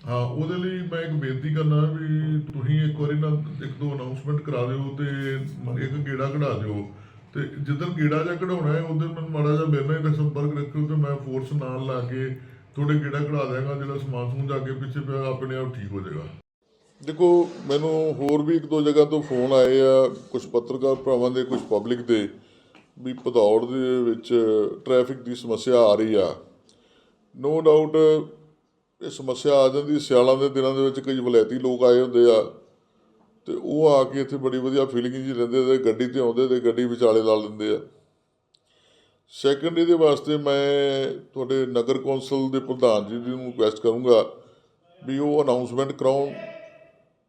ਹਾਂ, ਉਹਦੇ ਲਈ ਮੈਂ ਇੱਕ ਬੇਨਤੀ ਕਰਨਾ ਵੀ ਤੁਸੀਂ ਇੱਕ ਵਾਰੀ ਨਾ ਇੱਕ ਦੋ ਅਨਾਉਂਸਮੈਂਟ ਕਰਾ ਦਿਓ ਤੇ ਇੱਕ ਗੇੜਾ ਕਢਾ ਦਿਓ। ਤੇ ਜਿੱਦਣ ਗੇੜਾ ਜਾਂ ਕਢਾਉਣਾ ਹੈ ਉਦੋਂ ਮੈਨੂੰ ਮਾੜਾ ਜਿਹਾ ਮੇਰੇ ਨਾਲ ਸੰਪਰਕ ਰੱਖਿਓ ਤੇ ਮੈਂ ਫੋਰਸ ਨਾਲ ਲਾ ਕੇ ਤੁਹਾਡੇ ਗੇੜਾ ਕਢਾ ਦਿਆਂਗਾ, ਜਿਹੜਾ ਸਮਾਨ ਸਮੂਨ ਜਾ ਕੇ ਪਿੱਛੇ ਪਿਆ, ਆਪਣੇ ਆਪ ਠੀਕ ਹੋ ਜਾਏਗਾ। ਦੇਖੋ, ਮੈਨੂੰ ਹੋਰ ਵੀ ਇੱਕ ਦੋ ਜਗ੍ਹਾ ਤੋਂ ਫੋਨ ਆਏ ਆ ਕੁਝ ਪੱਤਰਕਾਰ ਭਰਾਵਾਂ ਦੇ ਕੁਝ ਪਬਲਿਕ ਦੇ, ਵੀ ਭਦੌੜ ਦੇ ਵਿੱਚ ਟ੍ਰੈਫਿਕ ਦੀ ਸਮੱਸਿਆ ਆ ਰਹੀ ਆ। ਨੋ ਡਾਊਟ ਇਹ ਸਮੱਸਿਆ ਆ ਜਾਂਦੀ, ਸਿਆਲਾਂ ਦੇ ਦਿਨਾਂ ਦੇ ਵਿੱਚ ਕਈ ਵਲੈਤੀ ਲੋਕ ਆਏ ਹੁੰਦੇ ਆ। ਤੇ ਉਹ ਆ ਕੇ ਇੱਥੇ ਬੜੀ ਵਧੀਆ ਫੀਲਿੰਗ ਜੀ ਰਹਿੰਦੇ ਤੇ ਗੱਡੀ ਤੇ ਆਉਂਦੇ ਤੇ ਗੱਡੀ ਵਿਚਾਲੇ ਲਾ ਲੈਂਦੇ ਆ। ਸੈਕੰਡ ਇਹਦੇ ਵਾਸਤੇ ਮੈਂ ਤੁਹਾਡੇ ਨਗਰ ਕੌਂਸਲ ਦੇ ਪ੍ਰਧਾਨ ਜੀ ਨੂੰ ਰਿਕੁਐਸਟ ਕਰੂੰਗਾ ਵੀ ਉਹ ਅਨਾਉਂਸਮੈਂਟ ਕਰਾਉਣ।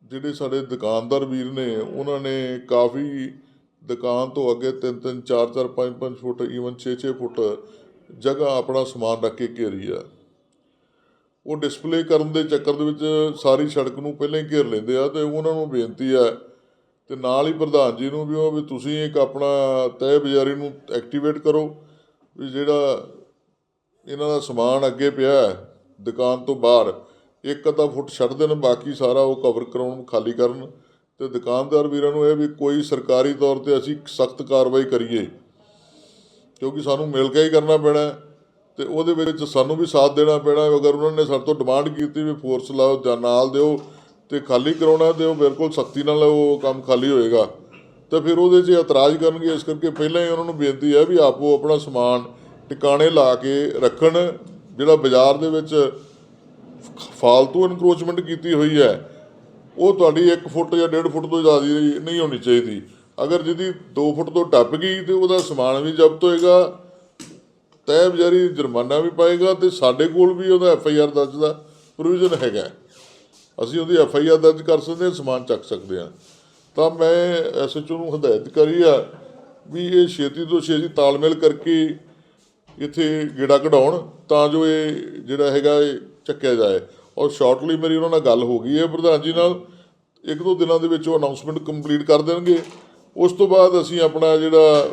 ਜਿਹੜੇ ਸਾਡੇ ਦੁਕਾਨਦਾਰ ਵੀਰ ਨੇ, ਉਹਨਾਂ ਨੇ ਕਾਫੀ ਦੁਕਾਨ ਤੋਂ ਅੱਗੇ 3 3 4 4 5 5 ਫੁੱਟ ਈਵਨ 6 6 ਫੁੱਟ ਜਗ੍ਹਾ ਆਪਣਾ ਸਮਾਨ ਰੱਖ ਕੇ ਘੇਰੀ ਆ। ਉਹ ਡਿਸਪਲੇ ਕਰਨ ਦੇ ਚੱਕਰ ਦੇ ਵਿੱਚ ਸਾਰੀ ਸੜਕ ਨੂੰ ਪਹਿਲਾਂ ਹੀ ਘੇਰ ਲੈਂਦੇ ਆ ਤੇ ਉਹਨਾਂ ਨੂੰ ਬੇਨਤੀ ਹੈ ਤੇ ਨਾਲ ਹੀ ਪ੍ਰਧਾਨ ਜੀ ਨੂੰ ਵੀ ਉਹ ਵੀ ਤੁਸੀਂ ਇੱਕ ਆਪਣਾ ਤਹਿ ਬਜ਼ਾਰੀ ਨੂੰ ਐਕਟੀਵੇਟ ਕਰੋ ਵੀ ਜਿਹੜਾ ਇਹਨਾਂ ਦਾ ਸਮਾਨ ਅੱਗੇ ਪਿਆ ਹੈ, ਦੁਕਾਨ ਤੋਂ ਬਾਹਰ ਇੱਕ ਅੱਧਾ ਫੁੱਟ ਛੱਡ ਦੇਣ ਬਾਕੀ ਸਾਰਾ ਉਹ ਕਵਰ ਕਰਾਉਣ ਖਾਲੀ ਕਰਨ ਤੇ ਦੁਕਾਨਦਾਰ ਵੀਰਾਂ ਨੂੰ ਇਹ ਵੀ ਕੋਈ ਸਰਕਾਰੀ ਤੌਰ ਤੇ ਅਸੀਂ ਸਖਤ ਕਾਰਵਾਈ ਕਰੀਏ ਕਿਉਂਕਿ ਸਾਨੂੰ ਮਿਲ ਕੇ ਹੀ ਕਰਨਾ ਪੈਣਾ ਤੇ ਉਹਦੇ ਵਿੱਚ ਸਾਨੂੰ ਵੀ ਸਾਥ ਦੇਣਾ ਪੈਣਾ ਅਗਰ ਉਹਨਾਂ ਨੇ ਸਾਡੇ ਤੋਂ ਡਿਮਾਂਡ ਕੀਤੀ ਵੀ ਫੋਰਸ ਲਾਓ ਜਾਂ ਨਾਲ ਦਿਓ ਤੇ ਖਾਲੀ ਕਰਾਉਣਾ ਤੇ ਉਹ ਬਿਲਕੁਲ ਸਖਤੀ ਨਾਲ ਉਹ ਕੰਮ ਖਾਲੀ ਹੋਏਗਾ। ਤਾਂ ਫਿਰ ਉਹਦੇ 'ਚ ਇਤਰਾਜ਼ ਕਰਨਗੇ। ਇਸ ਕਰਕੇ ਪਹਿਲਾਂ ਹੀ ਉਹਨਾਂ ਨੂੰ ਬੇਨਤੀ ਹੈ ਵੀ ਆਪੋ ਆਪਣਾ ਸਮਾਨ ਟਿਕਾਣੇ ਲਾ ਕੇ ਰੱਖਣ, ਜਿਹੜਾ ਬਾਜ਼ਾਰ ਦੇ ਵਿੱਚ ਫਾਲਤੂ ਇਨਕਰੋਚਮੈਂਟ ਕੀਤੀ ਹੋਈ ਹੈ, ਉਹ ਤੁਹਾਡੀ 1 ਫੁੱਟ ਜਾਂ 1.5 ਫੁੱਟ ਤੋਂ ਜ਼ਿਆਦਾ ਨਹੀਂ ਹੋਣੀ ਚਾਹੀਦੀ। ਅਗਰ ਜਿਹਦੀ 2 ਫੁੱਟ ਤੋਂ ਟੱਪ ਗਈ ਤੇ ਉਹਦਾ ਸਮਾਨ ਵੀ ਜ਼ਬਤ ਹੋਏਗਾ ਤੈਅ ਬਜ਼ਾਰੀ ਜੁਰਮਾਨਾ ਵੀ ਪਾਏਗਾ ਤੇ ਸਾਡੇ ਕੋਲ ਵੀ ਉਹਦਾ ਐਫ ਆਈ ਆਰ ਦਰਜ ਦਾ ਪ੍ਰੋਵੀਜ਼ਨ ਹੈਗਾ। ਅਸੀਂ ਉਹਦੀ ਐਫ ਆਈ ਆਰ ਦਰਜ ਕਰ ਸਕਦੇ ਹਾਂ, ਸਮਾਨ ਚੱਕ ਸਕਦੇ ਹਾਂ। ਤਾਂ ਮੈਂ ਐਸਐਚਓ ਨੂੰ ਹਦਾਇਤ ਕਰੀ ਆ ਵੀ ਇਹ ਛੇਤੀ ਤੋਂ ਛੇਤੀ ਤਾਲਮੇਲ ਕਰਕੇ ਇੱਥੇ ਗੇੜਾ ਕਢਾਉਣ ਤਾਂ ਜੋ ਇਹ ਜਿਹੜਾ ਹੈਗਾ ਇਹ ਚੱਕਿਆ ਜਾਏ। ਔਰ ਸ਼ਾਰਟਲੀ ਮੇਰੀ ਉਹਨਾਂ ਨਾਲ ਗੱਲ ਹੋ ਗਈ ਹੈ ਪ੍ਰਧਾਨ ਜੀ ਨਾਲ। ਇੱਕ ਦੋ ਦਿਨਾਂ ਦੇ ਵਿੱਚ ਉਹ ਅਨਾਉਂਸਮੈਂਟ ਕੰਪਲੀਟ ਕਰ ਦੇਣਗੇ। ਉਸ ਤੋਂ ਬਾਅਦ ਅਸੀਂ ਆਪਣਾ ਜਿਹੜਾ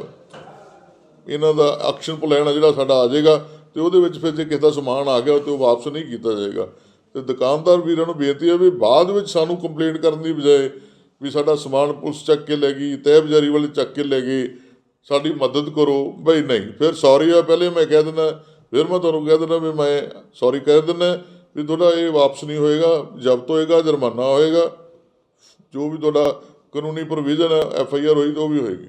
ਇਹਨਾਂ ਦਾ ਐਕਸ਼ਨ ਪਲਾਨ ਆ ਜਿਹੜਾ ਸਾਡਾ ਆ ਜਾਏਗਾ ਤੇ ਉਹਦੇ ਵਿੱਚ ਫਿਰ ਜੇ ਕਿਸੇ ਦਾ ਸਮਾਨ ਆ ਗਿਆ ਤੇ ਉਹ ਵਾਪਸ ਨਹੀਂ ਕੀਤਾ ਜਾਏਗਾ। ਤੇ ਦੁਕਾਨਦਾਰ ਵੀਰਾਂ ਨੂੰ ਬੇਨਤੀ ਹੈ ਵੀ ਬਾਅਦ ਵਿੱਚ ਸਾਨੂੰ ਕੰਪਲੇਂਟ ਕਰਨ ਦੀ ਬਜਾਏ ਵੀ ਸਾਡਾ ਸਮਾਨ ਪੁਲਿਸ ਚੱਕ ਕੇ ਲੈ ਗਈ, ਤਹਿ ਬਜ਼ਾਰੀ ਵਾਲੇ ਚੱਕ ਕੇ ਲੈ ਗਏ, ਸਾਡੀ ਮਦਦ ਕਰੋ। ਬਈ ਨਹੀਂ, ਫਿਰ ਸੌਰੀ ਆ, ਪਹਿਲੇ ਮੈਂ ਕਹਿ ਦਿੰਦਾ, ਫਿਰ ਮੈਂ ਤੁਹਾਨੂੰ ਕਹਿ ਦਿੰਦਾ ਵੀ ਮੈਂ ਸੌਰੀ ਕਹਿ ਦਿੰਦਾ ਵੀ ਤੁਹਾਡਾ ਇਹ ਵਾਪਸ ਨਹੀਂ ਹੋਏਗਾ, ਜ਼ਬਤ ਹੋਏਗਾ, ਜੁਰਮਾਨਾ ਹੋਏਗਾ, ਜੋ ਵੀ ਤੁਹਾਡਾ ਕਾਨੂੰਨੀ ਪ੍ਰੋਵੀਜ਼ਨ ਹੈ ਐਫ ਆਈ ਆਰ ਹੋਈ ਤਾਂ ਉਹ ਵੀ ਹੋਏਗੀ।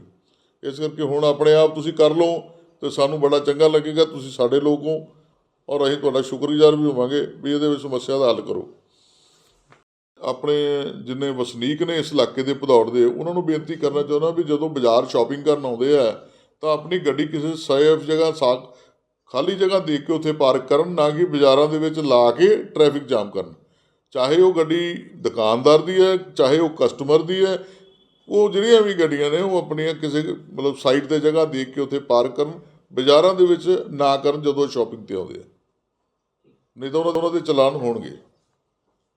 ਇਸ ਕਰਕੇ ਹੁਣ ਆਪਣੇ ਆਪ ਤੁਸੀਂ ਕਰ ਲਓ ਤੇ ਸਾਨੂੰ ਬੜਾ ਚੰਗਾ ਲੱਗੇਗਾ, ਤੁਸੀਂ ਸਾਡੇ ਲੋਕ ਹੋ ਔਰ ਅਸੀਂ ਤੁਹਾਡਾ ਸ਼ੁਕਰਗੁਜ਼ਾਰ ਵੀ ਹੋਵਾਂਗੇ ਵੀ ਇਹਦੇ ਵਿੱਚ ਸਮੱਸਿਆ ਦਾ ਹੱਲ ਕਰੋ। ਆਪਣੇ ਜਿੰਨੇ ਵਸਨੀਕ ਨੇ ਇਸ ਇਲਾਕੇ ਦੇ ਭਦੌੜ ਦੇ, ਉਹਨਾਂ ਨੂੰ ਬੇਨਤੀ ਕਰਨਾ ਚਾਹੁੰਦਾ ਵੀ ਜਦੋਂ ਬਾਜ਼ਾਰ ਸ਼ਾਪਿੰਗ ਕਰਨ ਆਉਂਦੇ ਆ, ਤਾਂ ਆਪਣੀ ਗੱਡੀ ਕਿਸੇ ਸੇਫ ਜਗ੍ਹਾ ਸਾ, ਖਾਲੀ ਜਗ੍ਹਾ ਦੇਖ ਕੇ ਉੱਥੇ ਪਾਰਕ ਕਰਨ, ਨਾ ਕਿ ਬਾਜ਼ਾਰਾਂ ਦੇ ਵਿੱਚ ਲਾ ਕੇ ਟ੍ਰੈਫਿਕ ਜਾਮ ਕਰਨ। ਚਾਹੇ ਉਹ ਗੱਡੀ ਦੁਕਾਨਦਾਰ ਦੀ ਹੈ, ਚਾਹੇ ਉਹ ਕਸਟਮਰ ਦੀ ਹੈ ਉਹ ਜਿਹੜੀਆਂ ਵੀ ਗੱਡੀਆਂ ਨੇ, ਉਹ ਆਪਣੀਆਂ ਕਿਸੇ ਮਤਲਬ ਸਾਈਡ ਤੇ ਜਗ੍ਹਾ ਦੇਖ ਕੇ ਉੱਥੇ ਪਾਰਕ ਕਰਨ, ਬਾਜ਼ਾਰਾਂ ਦੇ ਵਿੱਚ ਨਾ ਕਰਨ ਜਦੋਂ ਸ਼ਾਪਿੰਗ ਤੇ ਆਉਂਦੇ ਆ। ਨਹੀਂ ਤਾਂ ਉਹਨਾਂ ਉਹਨਾਂ ਦੇ ਚਲਾਨ ਹੋਣਗੇ।